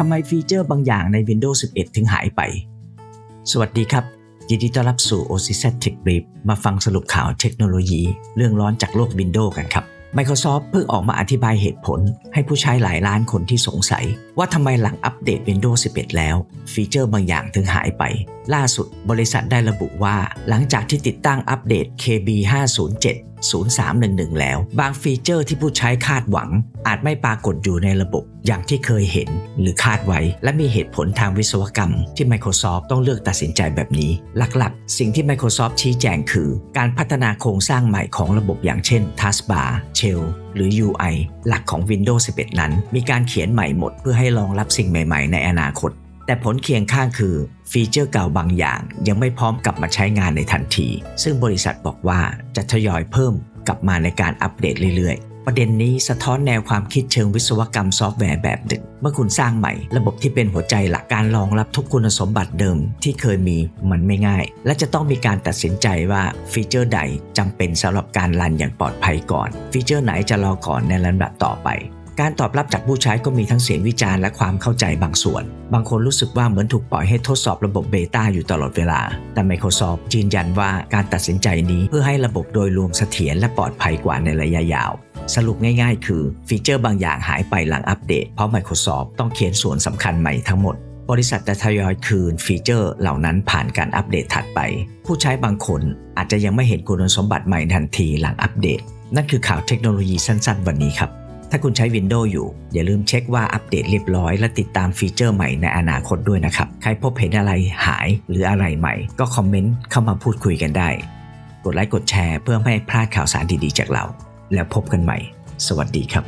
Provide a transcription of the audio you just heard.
ทำไมฟีเจอร์บางอย่างใน Windows 11 ถึงหายไป สวัสดีครับ ยินดีต้อนรับสู่ OCZ Tech Brief มาฟังสรุปข่าวเทคโนโลยี เรื่องร้อนจากโลก Windows กันครับ Microsoft เพิ่งออกมาอธิบายเหตุผล ให้ผู้ใช้หลายล้านคนที่สงสัย ว่าทำไมหลังอัปเดต Windows 11 แล้ว ฟีเจอร์บางอย่างถึงหายไป ล่าสุดบริษัทได้ระบุว่า หลังจากที่ติดตั้งอัปเดต KB 507 0311 แล้ว บางฟีเจอร์ที่ผู้ใช้คาดหวัง อาจไม่ปรากฏอยู่ในระบบ อย่างที่เคยเห็นหรือคาดไว้ และมีเหตุผลทางวิศวกรรม ที่ Microsoft ต้องเลือกตัดสินใจแบบนี้ หลักๆ สิ่งที่ Microsoft ชี้แจงคือ การพัฒนาโครงสร้างใหม่ของระบบอย่างเช่น Taskbar Shell หรือ UI หลักของ Windows 11 นั้น มีการเขียนใหม่หมดเพื่อให้รองรับสิ่งใหม่ ๆ ในอนาคต แต่ผลเคียงข้างคือฟีเจอร์เก่าบางอย่าง ยังไม่พร้อมกลับมาใช้งานในทันที ซึ่งบริษัทบอกว่าจะทยอยเพิ่มกลับมาในการอัปเดตเรื่อยๆ ประเด็นนี้สะท้อนแนวความคิดเชิงวิศวกรรมซอฟต์แวร์แบบหนึ่งเมื่อคุณสร้างใหม่ ระบบที่เป็นหัวใจหลักการรองรับทุกคุณสมบัติเดิมที่เคยมีมันไม่ง่าย และจะต้องมีการตัดสินใจว่าฟีเจอร์ใดจำเป็นสำหรับการรันอย่างปลอดภัยก่อน ฟีเจอร์ไหนจะรอก่อนในลำดับต่อไป การตอบรับจากผู้ใช้ก็มีทั้งเสียงวิจารณ์และความเข้าใจบางส่วน บางคนรู้สึกว่าเหมือนถูกปล่อยให้ทดสอบระบบเบต้าอยู่ตลอดเวลา แต่ Microsoft ยืนยันว่าการตัดสินใจนี้เพื่อให้ระบบโดยรวมเสถียรและปลอดภัยกว่าในระยะยาว สรุปง่ายๆ คือฟีเจอร์บางอย่างหายไปหลังอัปเดต เพราะ Microsoft ต้องเขียนส่วนสำคัญใหม่ทั้งหมดบริษัทจะทยอยคืนฟีเจอร์เหล่านั้นผ่านการอัปเดตถัดไป ผู้ใช้บางคนอาจจะยังไม่เห็นคุณสมบัติใหม่ทันทีหลังอัปเดต นั่นคือข่าวเทคโนโลยีสั้นๆ วันนี้ครับ ถ้าคุณใช้ Windows อยู่ อย่าลืมเช็คว่าอัปเดตเรียบร้อย และติดตามฟีเจอร์ใหม่ในอนาคตด้วยนะครับ ใครพบเห็นอะไรหายหรืออะไรใหม่ ก็คอมเมนต์เข้ามาพูดคุยกันได้ กดไลค์กดแชร์เพื่อไม่ให้พลาดข่าวสารดีๆจากเรา แล้วพบกันใหม่ สวัสดีครับ